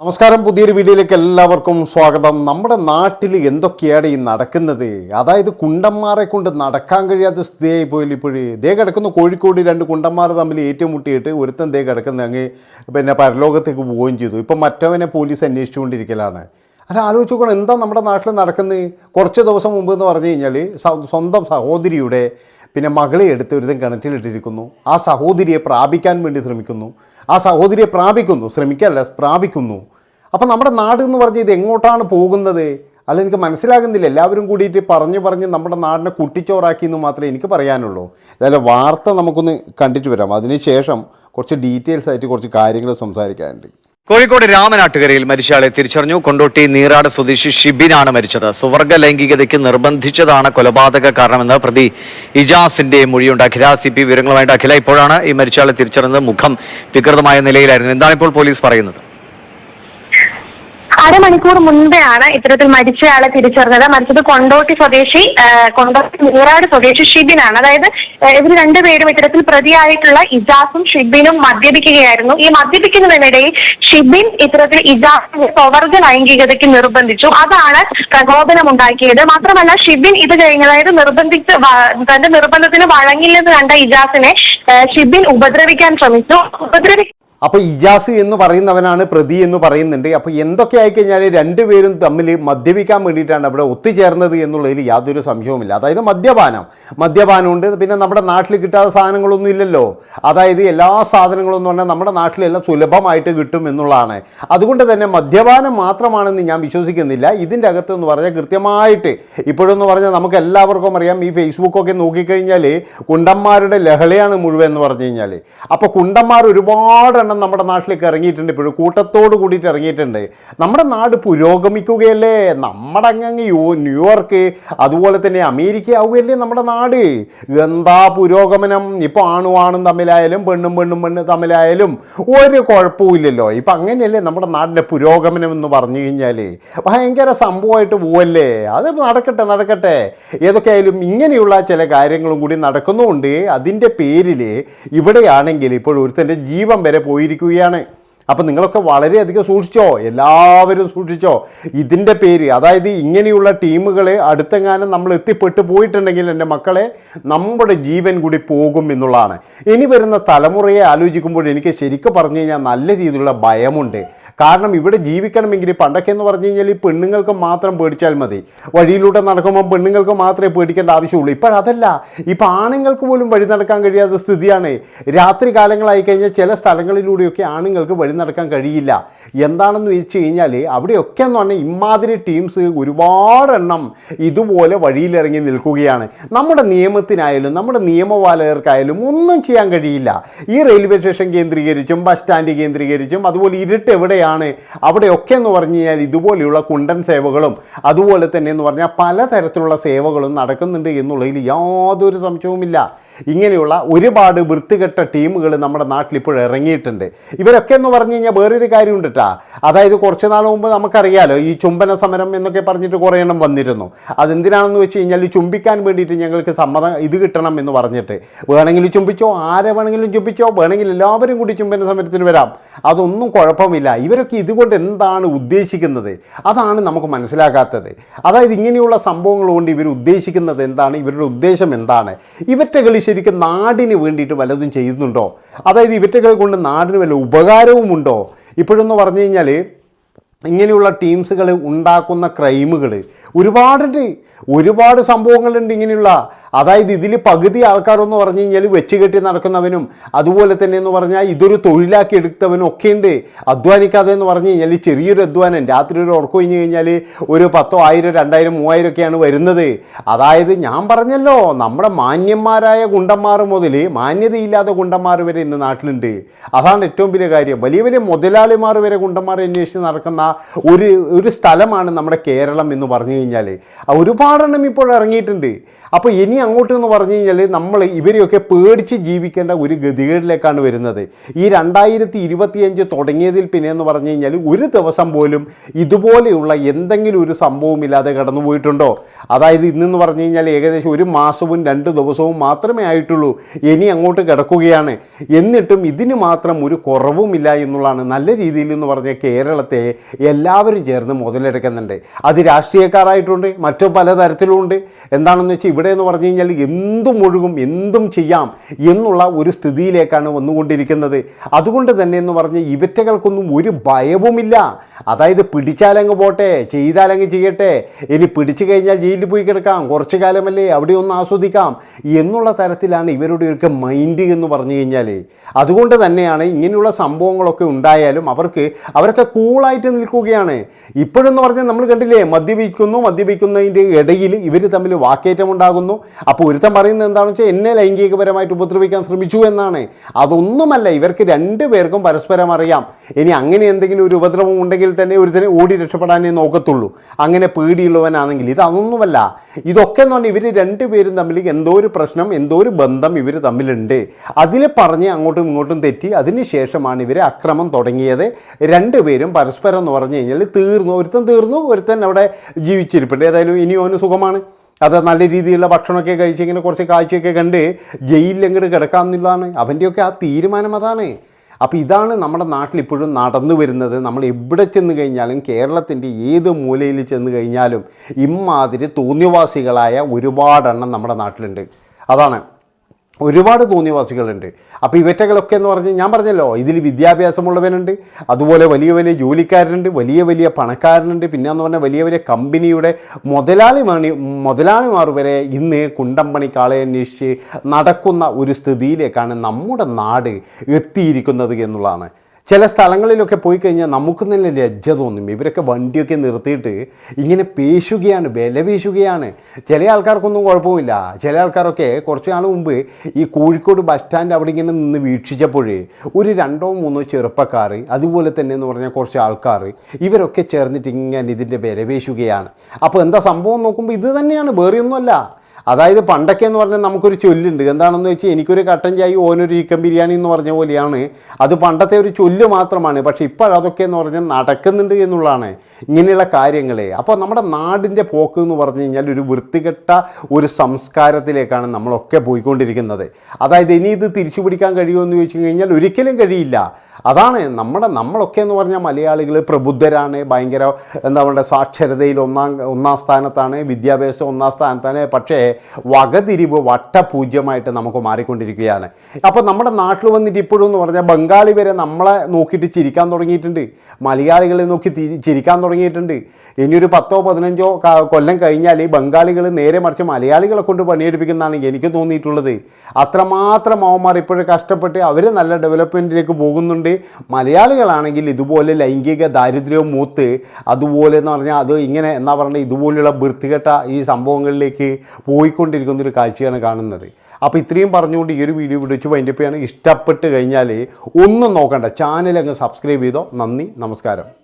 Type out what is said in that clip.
നമസ്കാരം. പുതിയൊരു വീഡിയോയിലേക്ക് എല്ലാവർക്കും സ്വാഗതം. നമ്മുടെ നാട്ടിൽ എന്തൊക്കെയാണ് ഈ നടക്കുന്നത്? അതായത് കുണ്ടന്മാരെ കൊണ്ട് നടക്കാൻ കഴിയാത്ത സ്ഥിതിയായി പോയില്ല ഇപ്പോഴേ. ദേ കിടക്കുന്ന കോഴിക്കോട് രണ്ട് കുണ്ടന്മാർ തമ്മിൽ ഏറ്റുമുട്ടിയിട്ട് ഒരുത്തൻ ദേ കിടക്കുന്ന അങ്ങ് പിന്നെ പരലോകത്തേക്ക് പോവുകയും ചെയ്തു. ഇപ്പം മറ്റവനെ പോലീസ് അന്വേഷിച്ചുകൊണ്ടിരിക്കലാണ്. അല്ല ആലോചിച്ച് നോക്കണം. എന്താ നമ്മുടെ നാട്ടിൽ നടക്കുന്നത്? കുറച്ച് ദിവസം മുമ്പ് എന്ന് പറഞ്ഞു കഴിഞ്ഞാൽ സ്വന്തം സഹോദരിയുടെ പിന്നെ മകളെ എടുത്ത് ഒരുത്തൻ കിണറ്റിലിട്ടിരിക്കുന്നു. ആ സഹോദരിയെ പ്രാപിക്കാൻ വേണ്ടി ശ്രമിക്കുന്നു. ആ സഹോദരിയെ പ്രാപിക്കുന്നു ശ്രമിക്കല്ല പ്രാപിക്കുന്നു. അപ്പം നമ്മുടെ നാട് എന്ന് പറഞ്ഞ് ഇത് എങ്ങോട്ടാണ് പോകുന്നത്? അല്ല എനിക്ക് മനസ്സിലാകുന്നില്ല. എല്ലാവരും കൂടിയിട്ട് പറഞ്ഞ് പറഞ്ഞ് നമ്മുടെ നാടിനെ കുട്ടിച്ചോറാക്കി എന്ന് മാത്രമേ എനിക്ക് പറയാനുള്ളൂ. അതായത് വാർത്ത നമുക്കൊന്ന് കണ്ടിട്ട് വരാം. അതിനുശേഷം കുറച്ച് ഡീറ്റെയിൽസ് ആയിട്ട് കുറച്ച് കാര്യങ്ങൾ സംസാരിക്കാനുണ്ട്. കോഴിക്കോട് രാമനാട്ടുകരയിൽ മരിച്ചയാളെ തിരിച്ചറിഞ്ഞു. കൊണ്ടോട്ടി നീറാട് സ്വദേശി ഷിബിനാണ് മരിച്ചത്. സുവർഗ ലൈംഗികതയ്ക്ക് നിർബന്ധിച്ചതാണ് കൊലപാതക കാരണമെന്ന് പ്രതി ഇജാസിന്റെ മൊഴിയുണ്ട് അഖില സി പി വിവരങ്ങളുമായിട്ട് അഖില ഇപ്പോഴാണ് ഈ മരിച്ചയാളെ തിരിച്ചറിഞ്ഞത്. മുഖം വികൃതമായ നിലയിലായിരുന്നു. എന്താണ് ഇപ്പോൾ പോലീസ് പറയുന്നത്? അരമണിക്കൂർ മുൻപെയാണ് ഇത്തരത്തിൽ മരിച്ചയാളെ തിരിച്ചറിഞ്ഞത്. മരിച്ചത് കൊണ്ടോട്ടി സ്വദേശി കൊണ്ടോട്ടി നീറാട് സ്വദേശി ഷിബിനാണ്. അതായത് ഇവർ രണ്ടുപേരും ഇത്തരത്തിൽ പ്രതിയായിട്ടുള്ള ഇജാസും ഷിബിനും മദ്യപിക്കുകയായിരുന്നു. ഈ മദ്യപിക്കുന്നതിനിടയിൽ ഷിബിൻ ഇത്തരത്തിൽ ഇജാസിനെ സ്വവർഗ ലൈംഗികതയ്ക്ക് നിർബന്ധിച്ചു. അതാണ് പ്രകോപനം ഉണ്ടാക്കിയത് മാത്രമല്ല ഷിബിൻ ഇത് കഴിഞ്ഞ അതായത് നിർബന്ധിച്ച് തന്റെ നിർബന്ധത്തിന് വഴങ്ങില്ലെന്ന് കണ്ട ഇജാസിനെ ഷിബിൻ ഉപദ്രവിക്കാൻ ശ്രമിച്ചു. ഉപദ്രവി അപ്പോൾ ഇജാസ് എന്ന് പറയുന്നവനാണ് പ്രതി എന്ന് പറയുന്നുണ്ട്. അപ്പോൾ എന്തൊക്കെ ആയിക്കഴിഞ്ഞാൽ രണ്ടുപേരും തമ്മിൽ മദ്യപിക്കാൻ വേണ്ടിയിട്ടാണ് അവിടെ ഒത്തുചേർന്നത് എന്നുള്ളതിൽ യാതൊരു സംശയവുമില്ല. അതായത് മദ്യപാനം. മദ്യപാനമുണ്ട്. പിന്നെ നമ്മുടെ നാട്ടിൽ കിട്ടാത്ത സാധനങ്ങളൊന്നും ഇല്ലല്ലോ. അതായത് എല്ലാ സാധനങ്ങളും എന്ന് പറഞ്ഞാൽ നമ്മുടെ നാട്ടിലെല്ലാം സുലഭമായിട്ട് കിട്ടും എന്നുള്ളതാണ്. അതുകൊണ്ട് തന്നെ മദ്യപാനം മാത്രമാണെന്ന് ഞാൻ വിശ്വസിക്കുന്നില്ല. ഇതിന്റെ അകത്ത് എന്ന് പറഞ്ഞാൽ കൃത്യമായിട്ട് ഇപ്പോഴെന്ന് പറഞ്ഞാൽ നമുക്ക് എല്ലാവർക്കും അറിയാം. ഈ ഫേസ്ബുക്കൊക്കെ നോക്കിക്കഴിഞ്ഞാൽ കുണ്ടന്മാരുടെ ലഹളയാണ് മുഴുവൻ എന്ന് പറഞ്ഞു കഴിഞ്ഞാൽ അപ്പോൾ കുണ്ടന്മാർ ഒരുപാട് എണ്ണം നമ്മുടെ നാട്ടിലേക്ക് ഇറങ്ങിയിട്ടുണ്ട്. ഇപ്പോഴും കൂട്ടത്തോട് കൂടിയിട്ട് ഇറങ്ങിയിട്ടുണ്ട്. നമ്മുടെ നാട് പുരോഗമിക്കുകയല്ലേ? നമ്മുടെ അങ്ങ് ന്യൂയോർക്ക് അതുപോലെ തന്നെ അമേരിക്ക ആവുകയല്ലേ നമ്മുടെ നാട്? എന്താ പുരോഗമനം? ഇപ്പോൾ ആണും ആണും തമ്മിലായാലും പെണ്ണും പെണ്ണും പെണ്ണും തമ്മിലായാലും ഒരു കുഴപ്പമില്ലല്ലോ ഇപ്പം അങ്ങനെയല്ലേ നമ്മുടെ നാടിന്റെ പുരോഗമനം എന്ന് പറഞ്ഞു കഴിഞ്ഞാൽ ഭയങ്കര സംഭവമായിട്ട് പോവല്ലേ? അത് നടക്കട്ടെ നടക്കട്ടെ. ഏതൊക്കെയായാലും ഇങ്ങനെയുള്ള ചില കാര്യങ്ങളും കൂടി നടക്കുന്നുണ്ട്. അതിന്റെ പേരിൽ ഇവിടെയാണെങ്കിൽ ഇപ്പോൾ ഒരുത്തന്റെ ജീവൻ വരെ പോയിരിക്കുകയാണ്. അപ്പം നിങ്ങളൊക്കെ വളരെയധികം സൂക്ഷിച്ചോ? എല്ലാവരും സൂക്ഷിച്ചോ? ഇതിന്റെ പേര് അതായത് ഇങ്ങനെയുള്ള ടീമുകൾ അടുത്തെങ്ങാനും നമ്മൾ എത്തിപ്പെട്ടു പോയിട്ടുണ്ടെങ്കിൽ എന്റെ മക്കളെ നമ്മുടെ ജീവൻ കൂടി പോകും എന്നുള്ളതാണ്. ഇനി വരുന്ന തലമുറയെ ആലോചിക്കുമ്പോൾ എനിക്ക് ശരിക്കും പറഞ്ഞു കഴിഞ്ഞാൽ നല്ല രീതിയിലുള്ള ഭയമുണ്ട്. കാരണം ഇവിടെ ജീവിക്കണമെങ്കിൽ പണ്ടൊക്കെ എന്ന് പറഞ്ഞു കഴിഞ്ഞാൽ ഈ പെണ്ണുങ്ങൾക്ക് മാത്രം പേടിച്ചാൽ മതി. വഴിയിലൂടെ നടക്കുമ്പോൾ പെണ്ണുങ്ങൾക്ക് മാത്രമേ പേടിക്കേണ്ട ആവശ്യമുള്ളൂ. ഇപ്പോൾ അതല്ല. ഇപ്പം ആണുങ്ങൾക്ക് പോലും വഴി നടക്കാൻ കഴിയാത്ത സ്ഥിതിയാണ്. രാത്രി കാലങ്ങളായി കഴിഞ്ഞാൽ ചില സ്ഥലങ്ങളിലൂടെയൊക്കെ ആണുങ്ങൾക്ക് വഴി നടക്കാൻ കഴിയില്ല. എന്താണെന്ന് വെച്ച് കഴിഞ്ഞാൽ അവിടെയൊക്കെ എന്ന് പറഞ്ഞാൽ ഇമാതിരി ടീംസ് ഒരുപാടെണ്ണം ഇതുപോലെ വഴിയിലിറങ്ങി നിൽക്കുകയാണ്. നമ്മുടെ നിയമത്തിനായാലും നമ്മുടെ നിയമപാലകർക്കായാലും ഒന്നും ചെയ്യാൻ കഴിയില്ല. ഈ റെയിൽവേ സ്റ്റേഷൻ കേന്ദ്രീകരിച്ചും ബസ് സ്റ്റാൻഡ് കേന്ദ്രീകരിച്ചും അതുപോലെ ഇരുട്ട് എവിടെയാണ് അവിടെയൊക്കെ എന്ന് പറഞ്ഞു കഴിഞ്ഞാൽ ഇതുപോലെയുള്ള കുണ്ടൻ സേവകളും അതുപോലെ തന്നെ എന്ന് പറഞ്ഞാൽ പലതരത്തിലുള്ള സേവകളും നടക്കുന്നുണ്ട് എന്നുള്ളതിൽ യാതൊരു സംശയവുമില്ല. ഇങ്ങനെയുള്ള ഒരുപാട് വൃത്തികെട്ട ടീമുകൾ നമ്മുടെ നാട്ടിൽ ഇപ്പോൾ ഇറങ്ങിയിട്ടുണ്ട്. ഇവരൊക്കെ എന്ന് പറഞ്ഞു കഴിഞ്ഞാൽ വേറൊരു കാര്യമുണ്ട് അതായത് കുറച്ച് നാൾ മുമ്പ് നമുക്കറിയാലോ ഈ ചുംബന സമരം എന്നൊക്കെ പറഞ്ഞിട്ട് കുറേ എണ്ണം വന്നിരുന്നു. അതെന്തിനാണെന്ന് വെച്ച് കഴിഞ്ഞാൽ ചുംബിക്കാൻ വേണ്ടിയിട്ട് ഞങ്ങൾക്ക് സമ്മതം ഇത് കിട്ടണം എന്ന് പറഞ്ഞിട്ട്. വേണമെങ്കിൽ ചുംബിച്ചോ ആരെ വേണമെങ്കിലും ചുംബിച്ചോ വേണമെങ്കിൽ എല്ലാവരും കൂടി ചുംബന സമരത്തിന് വരാം. അതൊന്നും കുഴപ്പമില്ല. ഇവരൊക്കെ ഇതുകൊണ്ട് എന്താണ് ഉദ്ദേശിക്കുന്നത്? അതാണ് നമുക്ക് മനസ്സിലാകാത്തത്. അതായത് ഇങ്ങനെയുള്ള സംഭവങ്ങൾ കൊണ്ട് ഇവർ ഉദ്ദേശിക്കുന്നത് എന്താണ്? ഇവരുടെ ഉദ്ദേശം എന്താണ്? ഇവറ്റകൾ ശരിക്കും നാടിന് വേണ്ടിയിട്ട് വല്ലതും ചെയ്യുന്നുണ്ടോ? അതായത് ഇവറ്റകൾ കൊണ്ട് നാടിന് വല്ല ഉപകാരവുമുണ്ടോ? ഇപ്പോഴെന്ന് പറഞ്ഞു കഴിഞ്ഞാൽ ഇങ്ങനെയുള്ള ടീംസുകൾ ഉണ്ടാക്കുന്ന ക്രൈമുകൾ ഒരുപാടുണ്ട്. ഒരുപാട് സംഭവങ്ങളുണ്ട് ഇങ്ങനെയുള്ള. അതായത് ഇതിൽ പകുതി ആൾക്കാരെന്ന് പറഞ്ഞു കഴിഞ്ഞാൽ വെച്ച് കെട്ടി നടക്കുന്നവനും അതുപോലെ തന്നെ എന്ന് പറഞ്ഞാൽ ഇതൊരു തൊഴിലാക്കി എടുത്തവനും ഒക്കെ ഉണ്ട് അധ്വാനിക്കാതെ എന്ന് പറഞ്ഞു കഴിഞ്ഞാൽ ചെറിയൊരു അധ്വാനം. രാത്രി ഒരു ഉറക്കം കഴിഞ്ഞ് കഴിഞ്ഞാൽ ഒരു പത്തോ ആയിരം രണ്ടായിരം മൂവായിരം ഒക്കെയാണ് വരുന്നത്. അതായത് ഞാൻ പറഞ്ഞല്ലോ നമ്മുടെ മാന്യന്മാരായ ഗുണ്ടന്മാർ മുതൽ മാന്യതയില്ലാത്ത ഗുണ്ടന്മാർ വരെ ഇന്ന് നാട്ടിലുണ്ട്. അതാണ് ഏറ്റവും വലിയ കാര്യം. വലിയ വലിയ മുതലാളിമാർ വരെ ഗുണ്ടന്മാർ അന്വേഷിച്ച് നടക്കുന്ന ഒരു ഒരു സ്ഥലമാണ് നമ്മുടെ കേരളം എന്ന് പറഞ്ഞു കഴിഞ്ഞാൽ ഒരുപാടെണ്ണം ഇപ്പോൾ ഇറങ്ങിയിട്ടുണ്ട്. അപ്പോൾ ഇനി അങ്ങോട്ട് എന്ന് പറഞ്ഞു കഴിഞ്ഞാൽ നമ്മൾ ഇവരെയൊക്കെ പേടിച്ച് ജീവിക്കേണ്ട ഒരു ഗതികേടിലേക്കാണ് വരുന്നത്. ഈ രണ്ടായിരത്തി ഇരുപത്തിയഞ്ച് തുടങ്ങിയതിൽ പിന്നെ എന്ന് പറഞ്ഞു കഴിഞ്ഞാൽ ഒരു ദിവസം പോലും ഇതുപോലെയുള്ള എന്തെങ്കിലും ഒരു സംഭവമില്ലാതെ കടന്നു പോയിട്ടുണ്ടോ? അതായത് ഇന്നെന്ന് പറഞ്ഞു കഴിഞ്ഞാൽ ഏകദേശം ഒരു മാസവും രണ്ട് ദിവസവും മാത്രമേ ആയിട്ടുള്ളൂ. ഇനി അങ്ങോട്ട് കിടക്കുകയാണ്. എന്നിട്ടും ഇതിന് മാത്രം ഒരു കുറവുമില്ല എന്നുള്ളതാണ് നല്ല രീതിയിൽ എന്ന് പറഞ്ഞ കേരളത്തെ എല്ലാവരും ചേർന്ന് മുതലെടുക്കുന്നുണ്ട്. അത് രാഷ്ട്രീയക്കാരായിട്ടുണ്ട് മറ്റു പലതരത്തിലുമുണ്ട് എന്താണെന്ന് വെച്ചാൽ ഇവിടെ എന്ന് പറഞ്ഞു കഴിഞ്ഞാൽ എന്തും ഒഴുകും എന്തും ചെയ്യാം എന്നുള്ള ഒരു സ്ഥിതിയിലേക്കാണ് വന്നുകൊണ്ടിരിക്കുന്നത്. അതുകൊണ്ട് തന്നെ എന്ന് പറഞ്ഞ് ഇവറ്റകൾക്കൊന്നും ഒരു ഭയവുമില്ല. അതായത് പിടിച്ചാലങ്ങ് പോട്ടെ ചെയ്താലങ്ങ് ചെയ്യട്ടെ ഇനി പിടിച്ചു കഴിഞ്ഞാൽ ജയിലിൽ പോയി കിടക്കാം കുറച്ച് കാലമല്ലേ അവിടെ ഒന്ന് ആസ്വദിക്കാം എന്നുള്ള തരത്തിലാണ് ഇവരുടെ ഇവരുടെയൊക്കെ മൈൻഡ് എന്ന് പറഞ്ഞു കഴിഞ്ഞാൽ അതുകൊണ്ട് തന്നെയാണ് ഇങ്ങനെയുള്ള സംഭവങ്ങളൊക്കെ ഉണ്ടായാലും അവർക്ക് അവരൊക്കെ കൂളായിട്ട് നിൽക്കുകയാണ്. ഇപ്പോഴെന്ന് പറഞ്ഞാൽ നമ്മൾ കണ്ടില്ലേ മദ്യപിക്കുന്നു മദ്യപിക്കുന്നതിന്റെ ഇടയിൽ ഇവർ തമ്മിൽ വാക്കേറ്റം ഉണ്ടാകുന്നു. അപ്പോൾ ഒരുത്തൻ പറയുന്നത് എന്താണെന്ന് വെച്ചാൽ എന്നെ ലൈംഗികപരമായിട്ട് ഉപദ്രവിക്കാൻ ശ്രമിച്ചു എന്നാണ്. അതൊന്നുമല്ല ഇവർക്ക് രണ്ടു പേർക്കും പരസ്പരം അറിയാം. ഇനി അങ്ങനെ എന്തെങ്കിലും ഒരു ഉപദ്രവം ഉണ്ടെങ്കിൽ തന്നെ ഒരുത്തനെ ഓടി രക്ഷപ്പെടാനേ നോക്കത്തുള്ളൂ. അങ്ങനെ പേടിയുള്ളവനാണെങ്കിൽ ഇത് അതൊന്നുമല്ല. ഇതൊക്കെ എന്ന് പറഞ്ഞാൽ ഇവർ രണ്ടുപേരും തമ്മിൽ എന്തോ ഒരു പ്രശ്നം എന്തോ ഒരു ബന്ധം ഇവർ തമ്മിലുണ്ട്. അതിൽ പറഞ്ഞ് അങ്ങോട്ടും ഇങ്ങോട്ടും തെറ്റി അതിനുശേഷമാണ് ഇവർ അക്രമം തുടങ്ങിയത്. രണ്ടുപേരും പരസ്പരം എന്ന് പറഞ്ഞു കഴിഞ്ഞാൽ തീർന്നു. ഒരുത്തൻ തീർന്നു ഒരുത്തൻ അവിടെ ജീവിച്ചിരിപ്പുണ്ട്. ഏതായാലും ഇനി ഓന് സുഖമാണ്. അത് നല്ല രീതിയിലുള്ള ഭക്ഷണമൊക്കെ കഴിച്ചിങ്ങനെ കുറച്ച് കാഴ്ചയൊക്കെ കണ്ട് ജയിലിൽ അങ്ങോട്ട് കിടക്കാമെന്നുള്ളതാണ് അവന്റെയൊക്കെ ആ തീരുമാനം അതാണ്. അപ്പോൾ ഇതാണ് നമ്മുടെ നാട്ടിൽ ഇപ്പോഴും നടന്നു വരുന്നത്. നമ്മൾ എവിടെ ചെന്ന് കഴിഞ്ഞാലും കേരളത്തിന്റെ ഏത് മൂലയിൽ ചെന്ന് കഴിഞ്ഞാലും ഇമ്മാതിരി തോന്നിവാസികളായ ഒരുപാടെണ്ണം നമ്മുടെ നാട്ടിലുണ്ട്. അതാണ്. ഒരുപാട് തോന്നിവാസികളുണ്ട് അപ്പോൾ ഇവറ്റകളൊക്കെ എന്ന് പറഞ്ഞ് ഞാൻ പറഞ്ഞല്ലോ ഇതിൽ വിദ്യാഭ്യാസമുള്ളവനുണ്ട് അതുപോലെ വലിയ വലിയ ജോലിക്കാരനുണ്ട് വലിയ വലിയ പണക്കാരനുണ്ട് പിന്നെ എന്ന് പറഞ്ഞാൽ വലിയ വലിയ കമ്പനിയുടെ മുതലാളി മണി മുതലാളിമാർ വരെ ഇന്ന് കുണ്ടമ്പണി അന്വേഷിച്ച് നടക്കുന്ന ഒരു സ്ഥിതിയിലേക്കാണ് നമ്മുടെ നാട് എത്തിയിരിക്കുന്നത് എന്നുള്ളതാണ്. ചില സ്ഥലങ്ങളിലൊക്കെ പോയി കഴിഞ്ഞാൽ നമുക്ക് തന്നെ ലജ്ജ തോന്നും. ഇവരൊക്കെ വണ്ടിയൊക്കെ നിർത്തിയിട്ട് ഇങ്ങനെ പേശുകയാണ് വില പേശുകയാണ് ചില ആൾക്കാർക്കൊന്നും കുഴപ്പമില്ല. ചില ആൾക്കാരൊക്കെ കുറച്ച് നാൾ മുമ്പ് ഈ കോഴിക്കോട് ബസ് സ്റ്റാൻഡ് അവിടെ ഇങ്ങനെ നിന്ന് വീക്ഷിച്ചപ്പോൾ ഒരു രണ്ടോ മൂന്നോ ചെറുപ്പക്കാർ അതുപോലെ തന്നെ എന്ന് പറഞ്ഞാൽ കുറച്ച് ആൾക്കാർ ഇവരൊക്കെ ചേർന്നിട്ട് ഇങ്ങനെ ഇതിന്റെ വില പേശുകയാണ് അപ്പോൾ എന്താ സംഭവം നോക്കുമ്പോൾ ഇത് തന്നെയാണ് വേറെയൊന്നുമല്ല. അതായത് പണ്ടൊക്കെ എന്ന് പറഞ്ഞാൽ നമുക്കൊരു ചൊല്ലുണ്ട്. എന്താണെന്ന് വെച്ചാൽ എനിക്കൊരു കട്ടൻ ചായ ഓനൊരു ചിക്കൻ ബിരിയാണി എന്ന് പറഞ്ഞ പോലെയാണ്. അത് പണ്ടത്തെ ഒരു ചൊല്ല് മാത്രമാണ്. പക്ഷേ ഇപ്പോൾ അതൊക്കെ എന്ന് പറഞ്ഞാൽ നടക്കുന്നുണ്ട് എന്നുള്ളതാണ് ഇങ്ങനെയുള്ള കാര്യങ്ങളെ. അപ്പോൾ നമ്മുടെ നാടിന്റെ പോക്ക് എന്ന് പറഞ്ഞു കഴിഞ്ഞാൽ ഒരു വൃത്തികെട്ട ഒരു സംസ്കാരത്തിലേക്കാണ് നമ്മളൊക്കെ പോയിക്കൊണ്ടിരിക്കുന്നത്. അതായത് ഇനി ഇത് തിരിച്ചു പിടിക്കാൻ കഴിയുമെന്ന് ചോദിച്ചു കഴിഞ്ഞാൽ ഒരിക്കലും കഴിയില്ല. അതാണ് നമ്മുടെ നമ്മളൊക്കെ എന്ന് പറഞ്ഞാൽ മലയാളികൾ പ്രബുദ്ധരാണ് ഭയങ്കര എന്താ പറയുക സാക്ഷരതയിൽ ഒന്നാം ഒന്നാം സ്ഥാനത്താണ് വിദ്യാഭ്യാസം ഒന്നാം സ്ഥാനത്താണ്. പക്ഷേ വകതിരിവ് വട്ടപൂജ്യമായിട്ട് നമുക്ക് മാറിക്കൊണ്ടിരിക്കുകയാണ്. അപ്പോൾ നമ്മുടെ നാട്ടിൽ വന്നിട്ട് ഇപ്പോഴും എന്ന് പറഞ്ഞാൽ ബംഗാളി വരെ നമ്മളെ നോക്കിയിട്ട് ചിരിക്കാൻ തുടങ്ങിയിട്ടുണ്ട്. മലയാളികളെ നോക്കി ചിരിക്കാൻ തുടങ്ങിയിട്ടുണ്ട്. ഇനിയൊരു പത്തോ പതിനഞ്ചോ കൊല്ലം കഴിഞ്ഞാൽ ഈ ബംഗാളികൾ നേരെ മറിച്ച് മലയാളികളെ കൊണ്ട് പണിയെടുപ്പിക്കുന്നതാണ് എനിക്ക് തോന്നിയിട്ടുള്ളത്. അത്രമാത്രം അവന്മാർ ഇപ്പോഴും കഷ്ടപ്പെട്ട് അവർ നല്ല ഡെവലപ്മെന്റിലേക്ക് പോകുന്നുണ്ട്. മലയാളികളാണെങ്കിൽ ഇതുപോലെ ലൈംഗിക ദാരിദ്ര്യവും മൂത്ത് അതുപോലെ എന്ന് പറഞ്ഞാൽ അത് ഇങ്ങനെ എന്താ പറഞ്ഞാൽ ഇതുപോലെയുള്ള വൃത്തികെട്ട ഈ സംഭവങ്ങളിലേക്ക് പോയിക്കൊണ്ടിരിക്കുന്ന ഒരു കാഴ്ചയാണ് കാണുന്നത്. അപ്പോൾ ഇത്രയും പറഞ്ഞുകൊണ്ട് ഈ ഒരു വീഡിയോ വിളിച്ച് വൈൻഡപ്പ് ചെയ്യാണ് ഇഷ്ടപ്പെട്ട് കഴിഞ്ഞാൽ ഒന്നും നോക്കണ്ട. ചാനൽ അങ്ങ് സബ്സ്ക്രൈബ് ചെയ്തോ. നന്ദി. നമസ്കാരം.